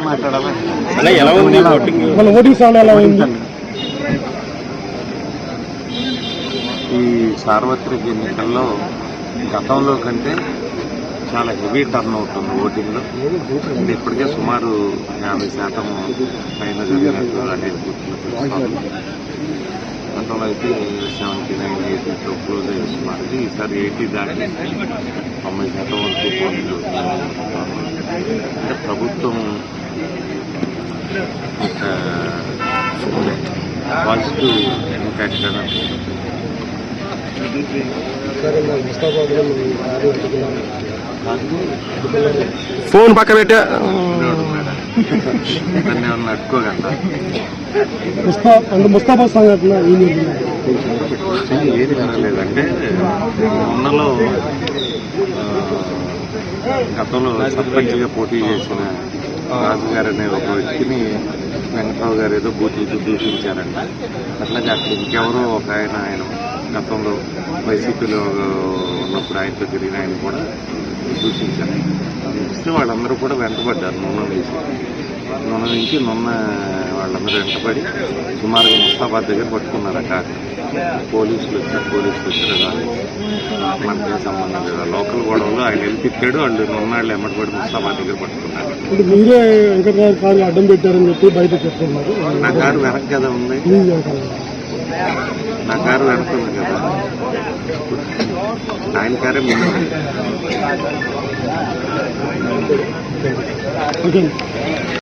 ఏం మాట్లాడాలి? అలా ఎలా ఉంది ఓటింగ్ మన ఓటింగ్ స్థానం ఎలా ఉంది? ఈ సార్వత్రిక ఎన్నికల్లో గతంలో కంటే చాలా హెవీ టర్న్ అవుట్ ఉంది ఓటింగ్లో అంటే ఇప్పటికే సుమారు యాభై శాతం పైన జరిగినట్టు అనేది గుర్తులు గతంలో అయితే సెవెంటీ నైన్ ఎయిటీతో క్లోజ్ అయ్యే సుమారు ఈసారి ఎయిటీ దాటి తొంభై శాతం వరకు అంటే ప్రభుత్వం ఒక పాజిటివ్ ఇంపాక్ట్ అనేది ఫోన్ పక్క పెట్టా. దాన్ని ఏమన్నా అట్టుకోగలరా ముస్తా అంటే ముస్తాఫా సంఘటన ఏం జరిగింది ఏది జరగలేదంటే మొన్నలో గతంలో సర్పంచ్గా పోటీ చేసిన రాజు గారు అనే ఒక వ్యక్తిని వెంకట్రావు గారు ఏదో బూతులు దూషించారంట. అట్లాగే అక్కడ ఇంకెవరో ఒక ఆయన ఆయన గతంలో వైసీపీలో ఉన్నప్పుడు ఆయనతో తిరిగిన ఆయన కూడా దూషించారు. చూస్తే వాళ్ళందరూ కూడా వెంటబడ్డారు నూనె వేసి నూనె నుంచి నున్న వాళ్ళందరూ వెంటబడి సుమారుగా ముస్తాబాద్ దగ్గర పట్టుకున్నారు ఆ కారు పోలీసులు వచ్చారు పోలీసులు వచ్చారు మనకేం సంబంధం లేదు. లోకల్ గొడవలు ఆయన వెళ్ళి తిప్పాడు వాళ్ళు నున్నాళ్ళు ఎమ్మడిపడి ముస్తాబాద్ దగ్గర పట్టుకున్నారు. మీరే వెంకటరావు కారు అడ్డం పెట్టారని చెప్పి బయట చెప్తున్నారు. నా కారు వెనక కదా ఉంది. నా కారు వెనక ఉంది కదా. ఆయన కారే ముందు. ఓకే.